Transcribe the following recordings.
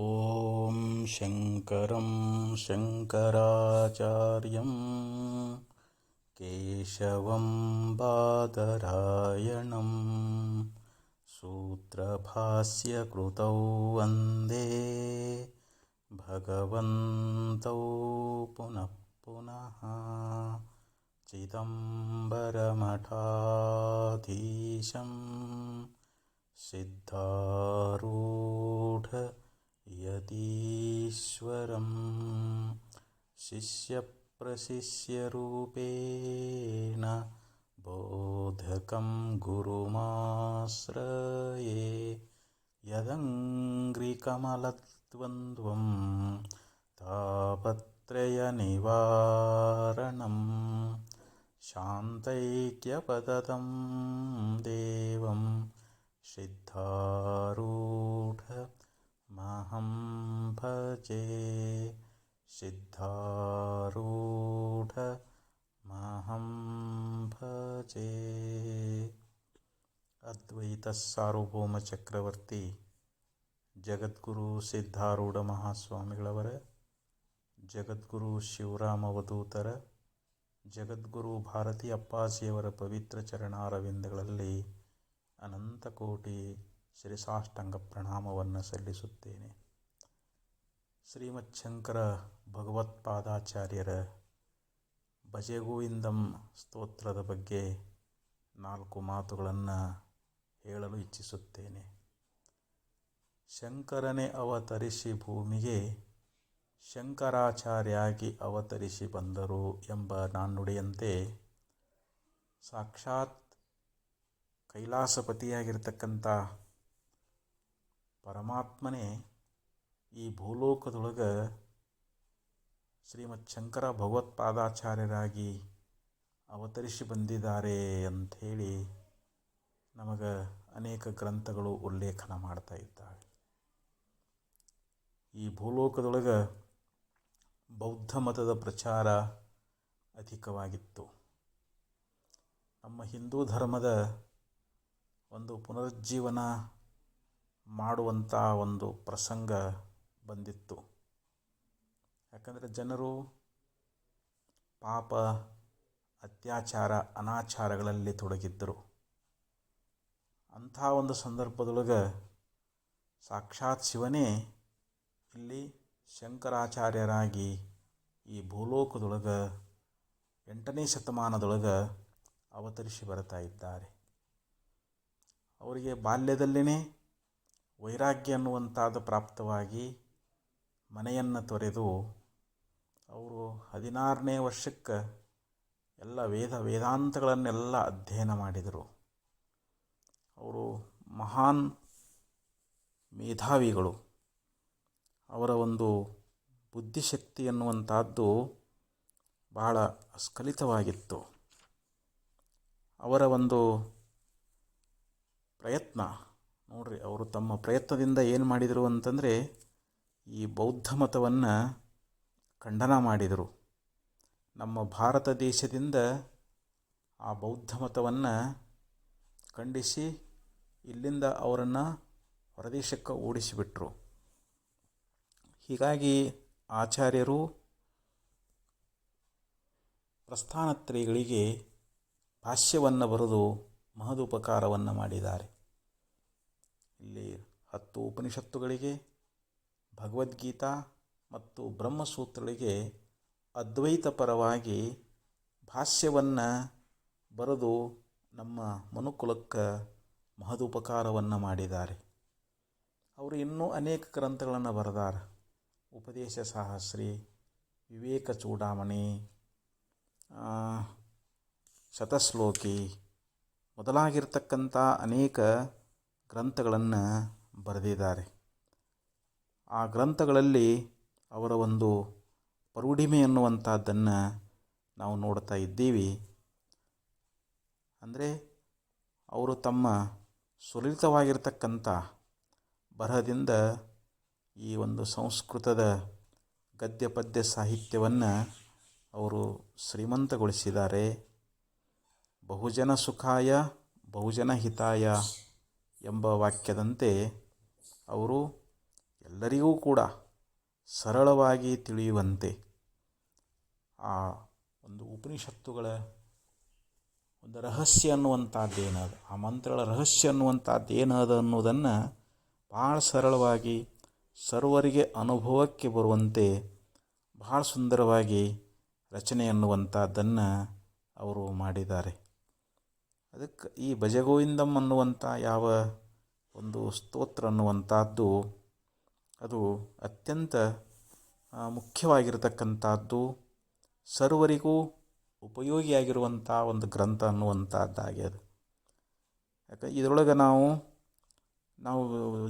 ॐ शङ्करं शङ्कराचार्यं केशवं बादरायणं सूत्रभास्यकृतौ वन्दे भगवन्तौ पुनः पुनः चिदम्बरमठाधीशं सिद्धारूढ यतीश्वरं शिष्यप्रशिष्यरूपेण बोधकं गुरुमाश्रये यदङ्घ्रिकमलद्वन्द्वं तापत्रयनिवारणं शान्तैक्यपदतं देवं सिद्धारूढ महं भजे सिद्धारूढ महं ಭಜೆ ಅದ್ವೈತ ಸಾರ್ವಭೌಮ ಚಕ್ರವರ್ತಿ ಜಗದ್ಗುರು ಸಿದ್ಧಾರೂಢ ಮಹಾಸ್ವಾಮಿಗಳವರ ಜಗದ್ಗುರು ಶಿವರಾಮ ಅವಧೂತರ ಜಗದ್ಗುರು ಭಾರತಿ ಅಪ್ಪಾಜಿಯವರ ಪವಿತ್ರ ಚರಣಾರವಿಂದಗಳಲ್ಲಿ ಅನಂತ ಕೋಟಿ ಶಿರಸಾಷ್ಟಾಂಗ ಪ್ರಣಾಮವನ್ನು ಸಲ್ಲಿಸುತ್ತೇನೆ. ಶ್ರೀಮಚ್ಛಂಕರ ಭಗವತ್ಪಾದಾಚಾರ್ಯರ ಭಜೆಗೋವಿಂದಂ ಸ್ತೋತ್ರದ ಬಗ್ಗೆ ನಾಲ್ಕು ಮಾತುಗಳನ್ನು ಹೇಳಲು ಇಚ್ಛಿಸುತ್ತೇನೆ. ಶಂಕರನೇ ಅವತರಿಸಿ ಭೂಮಿಗೆ, ಶಂಕರಾಚಾರ್ಯಾಗಿ ಅವತರಿಸಿ ಬಂದರು ಎಂಬ ನಾಣ್ಣುಡಿಯಂತೆ ಸಾಕ್ಷಾತ್ ಕೈಲಾಸಪತಿಯಾಗಿರ್ತಕ್ಕಂಥ ಪರಮಾತ್ಮನೇ ಈ ಭೂಲೋಕದೊಳಗೆ ಶ್ರೀಮತ್ ಶಂಕರ ಭಗವತ್ಪಾದಾಚಾರ್ಯರಾಗಿ ಅವತರಿಸಿ ಬಂದಿದ್ದಾರೆ ಅಂಥೇಳಿ ನಮಗೆ ಅನೇಕ ಗ್ರಂಥಗಳು ಉಲ್ಲೇಖನ ಮಾಡ್ತಾ ಇದ್ದಾವೆ. ಈ ಭೂಲೋಕದೊಳಗೆ ಬೌದ್ಧ ಮತದ ಪ್ರಚಾರ ಅಧಿಕವಾಗಿತ್ತು. ನಮ್ಮ ಹಿಂದೂ ಧರ್ಮದ ಒಂದು ಪುನರುಜ್ಜೀವನ ಮಾಡುವಂಥ ಒಂದು ಪ್ರಸಂಗ ಬಂದಿತ್ತು. ಯಾಕಂದರೆ ಜನರು ಪಾಪ, ಅತ್ಯಾಚಾರ, ಅನಾಚಾರಗಳಲ್ಲಿ ತೊಡಗಿದ್ದರು. ಅಂಥ ಒಂದು ಸಂದರ್ಭದೊಳಗೆ ಸಾಕ್ಷಾತ್ ಶಿವನೇ ಇಲ್ಲಿ ಶಂಕರಾಚಾರ್ಯರಾಗಿ ಈ ಭೂಲೋಕದೊಳಗೆ ಎಂಟನೇ ಶತಮಾನದೊಳಗೆ ಅವತರಿಸಿ ಬರ್ತಾ ಇದ್ದಾರೆ. ಅವರಿಗೆ ಬಾಲ್ಯದಲ್ಲೇ ವೈರಾಗ್ಯ ಅನ್ನುವಂಥದ್ದು ಪ್ರಾಪ್ತವಾಗಿ ಮನೆಯನ್ನು ತೊರೆದು ಅವರು ಹದಿನಾರನೇ ವರ್ಷಕ್ಕೆ ಎಲ್ಲ ವೇದ ವೇದಾಂತಗಳನ್ನೆಲ್ಲ ಅಧ್ಯಯನ ಮಾಡಿದರು. ಅವರು ಮಹಾನ್ ಮೇಧಾವಿಗಳು. ಅವರ ಒಂದು ಬುದ್ಧಿಶಕ್ತಿ ಅನ್ನುವಂಥದ್ದು ಬಹಳ ಸ್ಖಲಿತವಾಗಿತ್ತು ಅವರ ಒಂದು ಪ್ರಯತ್ನ ನೋಡ್ರಿ, ಅವರು ತಮ್ಮ ಪ್ರಯತ್ನದಿಂದ ಏನು ಮಾಡಿದರು ಅಂತಂದರೆ ಈ ಬೌದ್ಧ ಮತವನ್ನು ಖಂಡನ ಮಾಡಿದರು. ನಮ್ಮ ಭಾರತ ದೇಶದಿಂದ ಆ ಬೌದ್ಧ ಮತವನ್ನು ಖಂಡಿಸಿ ಇಲ್ಲಿಂದ ಅವರನ್ನು ಹೊರದೇಶಕ್ಕೆ ಓಡಿಸಿಬಿಟ್ರು. ಹೀಗಾಗಿ ಆಚಾರ್ಯರು ಪ್ರಸ್ಥಾನತ್ರಯಗಳಿಗೆ ಭಾಷ್ಯವನ್ನು ಬರೆದು ಮಹದುಪಕಾರವನ್ನು ಮಾಡಿದ್ದಾರೆ. ಇಲ್ಲಿ ಹತ್ತು ಉಪನಿಷತ್ತುಗಳಿಗೆ, ಭಗವದ್ಗೀತಾ ಮತ್ತು ಬ್ರಹ್ಮಸೂತ್ರಗಳಿಗೆ ಅದ್ವೈತ ಪರವಾಗಿ ಭಾಷ್ಯವನ್ನು ಬರೆದು ನಮ್ಮ ಮನುಕುಲಕ್ಕೆ ಮಹದುಪಕಾರವನ್ನು ಮಾಡಿದ್ದಾರೆ. ಅವರು ಇನ್ನೂ ಅನೇಕ ಗ್ರಂಥಗಳನ್ನು ಬರೆದಾರ. ಉಪದೇಶ ಸಹಸ್ರಿ, ವಿವೇಕ ಚೂಡಾಮಣಿ ಶತಶ್ಲೋಕಿ ಮೊದಲಾಗಿರ್ತಕ್ಕಂಥ ಅನೇಕ ಗ್ರಂಥಗಳನ್ನು ಬರೆದಿದ್ದಾರೆ. ಆ ಗ್ರಂಥಗಳಲ್ಲಿ ಅವರ ಒಂದು ಪ್ರೌಢಿಮೆ ಅನ್ನುವಂಥದ್ದನ್ನು ನಾವು ನೋಡ್ತಾ ಇದ್ದೀವಿ. ಅಂದರೆ ಅವರು ತಮ್ಮ ಸುಲಲಿತವಾಗಿರ್ತಕ್ಕಂಥ ಬರಹದಿಂದ ಈ ಒಂದು ಸಂಸ್ಕೃತದ ಗದ್ಯ ಪದ್ಯ ಸಾಹಿತ್ಯವನ್ನು ಅವರು ಶ್ರೀಮಂತಗೊಳಿಸಿದ್ದಾರೆ. ಬಹುಜನ ಸುಖಾಯ, ಬಹುಜನ ಹಿತಾಯ. ಎಂಬ ವಾಕ್ಯದಂತೆ ಅವರು ಎಲ್ಲರಿಗೂ ಕೂಡ ಸರಳವಾಗಿ ತಿಳಿಯುವಂತೆ ಆ ಒಂದು ಉಪನಿಷತ್ತುಗಳ ಒಂದು ರಹಸ್ಯ ಅನ್ನುವಂಥದ್ದೇನದು ಆ ಮಂತ್ರಗಳ ರಹಸ್ಯ ಅನ್ನುವಂಥದ್ದು ಏನದು ಅನ್ನೋದನ್ನು ಭಾಳ ಸರಳವಾಗಿ ಸರ್ವರಿಗೆ ಅನುಭವಕ್ಕೆ ಬರುವಂತೆ ಭಾಳ ಸುಂದರವಾಗಿ ರಚನೆ ಅನ್ನುವಂಥದ್ದನ್ನು ಅವರು ಮಾಡಿದ್ದಾರೆ. ಅದಕ್ಕೆ ಈ ಭಜಗೋವಿಂದಂ ಅನ್ನುವಂಥ ಯಾವ ಒಂದು ಸ್ತೋತ್ರ ಅನ್ನುವಂಥದ್ದು, ಅದು ಅತ್ಯಂತ ಮುಖ್ಯವಾಗಿರತಕ್ಕಂಥದ್ದು, ಸರ್ವರಿಗೂ ಉಪಯೋಗಿಯಾಗಿರುವಂಥ ಒಂದು ಗ್ರಂಥ ಅನ್ನುವಂಥದ್ದಾಗ್ಯದ ಯಾಕೆ, ಇದರೊಳಗೆ ನಾವು ನಾವು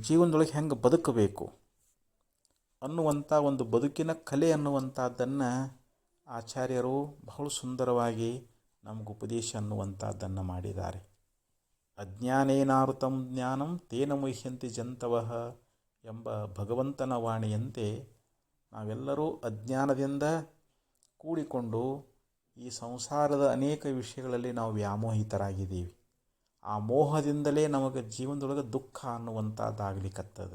ಜೀವನದೊಳಗೆ ಹೆಂಗೆ ಬದುಕಬೇಕು ಅನ್ನುವಂಥ ಒಂದು ಬದುಕಿನ ಕಲೆ ಅನ್ನುವಂಥದ್ದನ್ನು ಆಚಾರ್ಯರು ಬಹಳ ಸುಂದರವಾಗಿ ನಮಗೆ ಉಪದೇಶ ಅನ್ನುವಂಥದ್ದನ್ನು ಮಾಡಿದ್ದಾರೆ. ಅಜ್ಞಾನೇನಾರುತಂ ಜ್ಞಾನಂ ತೇನ ಮುಹ್ಯಂತಿ ಜಂತವಃ ಎಂಬ ಭಗವಂತನ ವಾಣಿಯಂತೆ ನಾವೆಲ್ಲರೂ ಅಜ್ಞಾನದಿಂದ ಕೂಡಿಕೊಂಡು ಈ ಸಂಸಾರದ ಅನೇಕ ವಿಷಯಗಳಲ್ಲಿ ನಾವು ವ್ಯಾಮೋಹಿತರಾಗಿದ್ದೀವಿ. ಆ ಮೋಹದಿಂದಲೇ ನಮಗೆ ಜೀವನದೊಳಗೆ ದುಃಖ ಅನ್ನುವಂಥದ್ದಾಗಲಿಕ್ಕತ್ತದ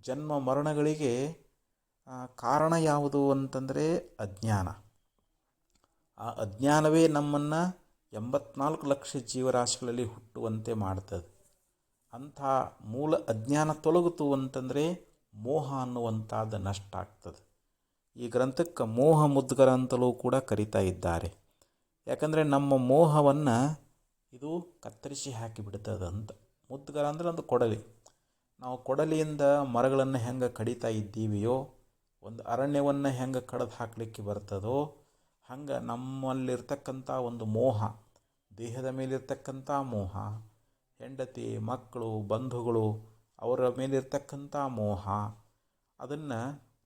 ಜನ್ಮ ಮರಣಗಳಿಗೆ ಕಾರಣ ಯಾವುದು ಅಂತಂದರೆ ಅಜ್ಞಾನ. ಆ ಅಜ್ಞಾನವೇ ನಮ್ಮನ್ನು ಎಂಬತ್ನಾಲ್ಕು ಲಕ್ಷ ಜೀವರಾಶಿಗಳಲ್ಲಿ ಹುಟ್ಟುವಂತೆ ಮಾಡ್ತದೆ. ಅಂಥ ಮೂಲ ಅಜ್ಞಾನ ತೊಲಗಿತು ಅಂತಂದರೆ ಮೋಹ ಅನ್ನುವಂಥದ್ದು ನಷ್ಟ ಆಗ್ತದೆ. ಈ ಗ್ರಂಥಕ್ಕೆ ಮೋಹ ಮುದ್ಗರ ಅಂತಲೂ ಕೂಡ ಕರಿತಾ ಇದ್ದಾರೆ. ಯಾಕಂದರೆ ನಮ್ಮ ಮೋಹವನ್ನು ಇದು ಕತ್ತರಿಸಿ ಹಾಕಿಬಿಡ್ತದೆ ಅಂತ. ಮುದ್ಗರ ಅಂದರೆ ಒಂದು ಕೊಡಲಿ. ನಾವು ಕೊಡಲಿಯಿಂದ ಮರಗಳನ್ನು ಹೆಂಗೆ ಕಡಿತಾ ಇದ್ದೀವಿಯೋ, ಒಂದು ಅರಣ್ಯವನ್ನು ಹೆಂಗೆ ಕಡ್ದು ಹಾಕಲಿಕ್ಕೆ ಬರ್ತದೋ ಹಂಗೆ ನಮ್ಮಲ್ಲಿರ್ತಕ್ಕಂಥ ಒಂದು ಮೋಹ, ದೇಹದ ಮೇಲಿರ್ತಕ್ಕಂಥ ಮೋಹ, ಹೆಂಡತಿ, ಮಕ್ಕಳು, ಬಂಧುಗಳು ಅವರ ಮೇಲಿರ್ತಕ್ಕಂಥ ಮೋಹ, ಅದನ್ನು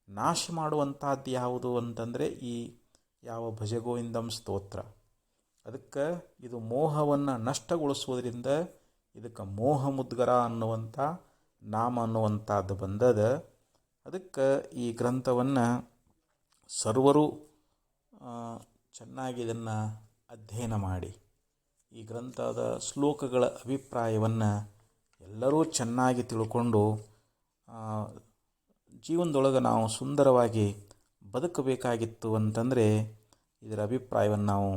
ನಾಶ ಮಾಡುವಂಥದ್ದು ಯಾವುದು ಅಂತಂದರೆ ಈ ಯಾವ ಭಜಗೋವಿಂದಂ ಸ್ತೋತ್ರ. ಅದಕ್ಕೆ ಇದು ಮೋಹವನ್ನು ನಷ್ಟಗೊಳಿಸುವುದರಿಂದ ಇದಕ್ಕೆ ಮೋಹ ಮುದ್ಗರ ಅನ್ನುವಂಥ ನಾಮ ಅನ್ನುವಂಥದ್ದು ಬಂದದ. ಅದಕ್ಕೆ ಈ ಗ್ರಂಥವನ್ನು ಸರ್ವರು ಚೆನ್ನಾಗಿ ಇದನ್ನು ಅಧ್ಯಯನ ಮಾಡಿ. ಈ ಗ್ರಂಥದ ಶ್ಲೋಕಗಳ ಅಭಿಪ್ರಾಯವನ್ನು ಎಲ್ಲರೂ ಚೆನ್ನಾಗಿ ತಿಳ್ಕೊಂಡು ಜೀವನದೊಳಗೆ ನಾವು ಸುಂದರವಾಗಿ ಬದುಕಬೇಕಾಗಿತ್ತು ಅಂತಂದರೆ ಇದರ ಅಭಿಪ್ರಾಯವನ್ನು ನಾವು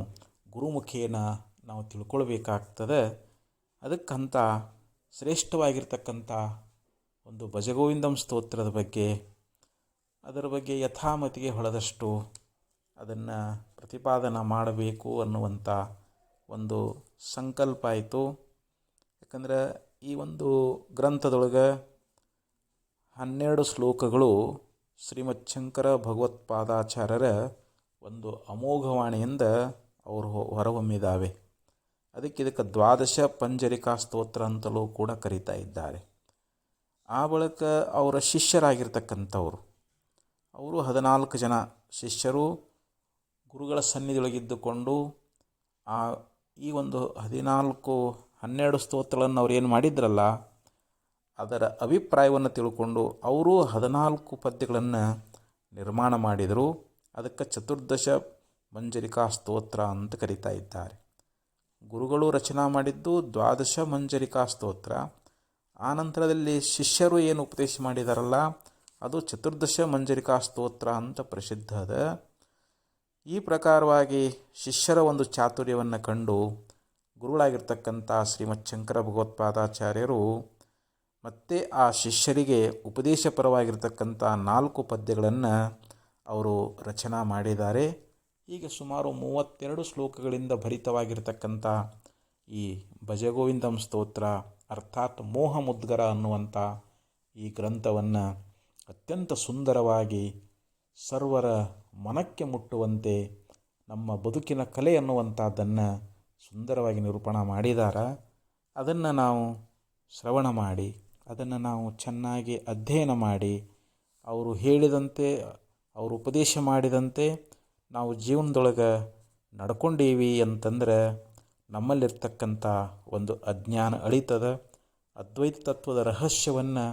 ಗುರುಮುಖೇನ ನಾವು ತಿಳ್ಕೊಳ್ಬೇಕಾಗ್ತದೆ. ಅದಕ್ಕಂತ ಶ್ರೇಷ್ಠವಾಗಿರ್ತಕ್ಕಂಥ ಒಂದು ಭಜಗೋವಿಂದಂ ಸ್ತೋತ್ರದ ಬಗ್ಗೆ, ಅದರ ಬಗ್ಗೆ ಯಥಾಮತಿಗೆ ಹೊಳೆದಷ್ಟು ಅದನ್ನು ಪ್ರತಿಪಾದನ ಮಾಡಬೇಕು ಅನ್ನುವಂಥ ಒಂದು ಸಂಕಲ್ಪ ಆಯಿತು. ಯಾಕಂದ್ರೆ ಈ ಒಂದು ಗ್ರಂಥದೊಳಗೆ ಹನ್ನೆರಡು ಶ್ಲೋಕಗಳು ಶ್ರೀಮತ್ ಶಂಕರ ಭಗವತ್ಪಾದಾಚಾರ್ಯರ ಒಂದು ಅಮೋಘವಾಣಿಯಿಂದ ಅವರು ಹೊರಹೊಮ್ಮಿದ್ದಾವೆ ಅದಕ್ಕೆ ಇದಕ್ಕೆ ದ್ವಾದಶ ಪಂಜರಿಕಾ ಸ್ತೋತ್ರ ಅಂತಲೂ ಕೂಡ ಕರೀತಾ ಇದ್ದಾರೆ. ಆ ಬಳಿಕ ಅವರ ಶಿಷ್ಯರಾಗಿರ್ತಕ್ಕಂಥವರು. ಅವರು ಹದಿನಾಲ್ಕು ಜನ ಶಿಷ್ಯರು. ಗುರುಗಳ ಸನ್ನಿಧಿಯೊಳಗಿದ್ದುಕೊಂಡು ಆ ಈ ಒಂದು ಹದಿನಾಲ್ಕು, ಹನ್ನೆರಡು ಸ್ತೋತ್ರಗಳನ್ನು ಅವ್ರು ಏನು ಮಾಡಿದ್ರಲ್ಲ, ಅದರ ಅಭಿಪ್ರಾಯವನ್ನು ತಿಳ್ಕೊಂಡು ಅವರು ಹದಿನಾಲ್ಕು ಪದ್ಯಗಳನ್ನು ನಿರ್ಮಾಣ ಮಾಡಿದರು. ಅದಕ್ಕೆ ಚತುರ್ದಶ ಮಂಜರಿಕಾ ಸ್ತೋತ್ರ ಅಂತ ಕರೀತಾ ಇದ್ದಾರೆ. ಗುರುಗಳು ರಚನಾ ಮಾಡಿದ್ದು ದ್ವಾದಶ ಮಂಜರಿಕಾ ಸ್ತೋತ್ರ. ಆನಂತರದಲ್ಲಿ ನಂತರದಲ್ಲಿ ಶಿಷ್ಯರು ಏನು ಉಪದೇಶ ಮಾಡಿದಾರಲ್ಲ, ಅದು ಚತುರ್ದಶ ಮಂಜರಿಕಾ ಸ್ತೋತ್ರ ಅಂತ ಪ್ರಸಿದ್ಧ ಅದ ಈ ಪ್ರಕಾರವಾಗಿ ಶಿಷ್ಯರ ಒಂದು ಚಾತುರ್ಯವನ್ನು ಕಂಡು ಗುರುಗಳಾಗಿರ್ತಕ್ಕಂಥ ಶ್ರೀಮತ್ ಶಂಕರ ಭಗವತ್ಪಾದಾಚಾರ್ಯರು ಮತ್ತೆ ಆ ಶಿಷ್ಯರಿಗೆ ಉಪದೇಶಪರವಾಗಿರ್ತಕ್ಕಂಥ ನಾಲ್ಕು ಪದ್ಯಗಳನ್ನು ಅವರು ರಚನಾ ಮಾಡಿದ್ದಾರೆ. ಹೀಗೆ ಸುಮಾರು ಮೂವತ್ತೆರಡು ಶ್ಲೋಕಗಳಿಂದ ಭರಿತವಾಗಿರ್ತಕ್ಕಂಥ ಈ ಭಜಗೋವಿಂದಂ ಸ್ತೋತ್ರ ಅರ್ಥಾತ್ ಮೋಹ ಮುದ್ಗರ ಅನ್ನುವಂಥ ಈ ಗ್ರಂಥವನ್ನು ಅತ್ಯಂತ ಸುಂದರವಾಗಿ ಸರ್ವರ ಮನಕ್ಕೆ ಮುಟ್ಟುವಂತೆ ನಮ್ಮ ಬದುಕಿನ ಕಲೆ ಅನ್ನುವಂಥದ್ದನ್ನು ಸುಂದರವಾಗಿ ನಿರೂಪಣ ಮಾಡಿದ್ದಾರೆ ಅದನ್ನು ನಾವು ಶ್ರವಣ ಮಾಡಿ, ಅದನ್ನು ನಾವು ಚೆನ್ನಾಗಿ ಅಧ್ಯಯನ ಮಾಡಿ, ಅವರು ಹೇಳಿದಂತೆ, ಅವರು ಉಪದೇಶ ಮಾಡಿದಂತೆ ನಾವು ಜೀವನದೊಳಗೆ ನಡ್ಕೊಂಡೀವಿ ಅಂತಂದ್ರೆ ನಮ್ಮಲ್ಲಿರ್ತಕ್ಕಂಥ ಒಂದು ಅಜ್ಞಾನ ಅಳಿತದ, ಅದ್ವೈತ ತತ್ವದ ರಹಸ್ಯವನ್ನು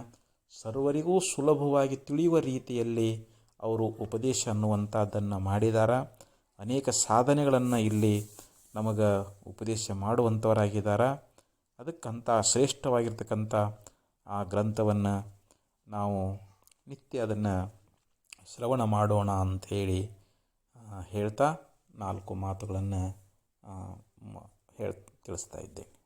ಸರ್ವರಿಗೂ ಸುಲಭವಾಗಿ ತಿಳಿಯುವ ರೀತಿಯಲ್ಲಿ ಅವರು ಉಪದೇಶ ಅನ್ನುವಂಥದ್ದನ್ನು ಮಾಡಿದಾರ. ಅನೇಕ ಸಾಧನೆಗಳನ್ನು ಇಲ್ಲಿ ನಮಗೆ ಉಪದೇಶ ಮಾಡುವಂಥವರಾಗಿದ್ದಾರೆ ಅದಕ್ಕಂಥ ಶ್ರೇಷ್ಠವಾಗಿರ್ತಕ್ಕಂಥ ಆ ಗ್ರಂಥವನ್ನು ನಾವು ನಿತ್ಯ ಅದನ್ನು ಶ್ರವಣ ಮಾಡೋಣ ಅಂಥೇಳಿ ಹೇಳ್ತಾ ನಾಲ್ಕು ಮಾತುಗಳನ್ನು ಹೇಳ್, ತಿಳಿಸ್ತಾ ಇದ್ದೇನೆ.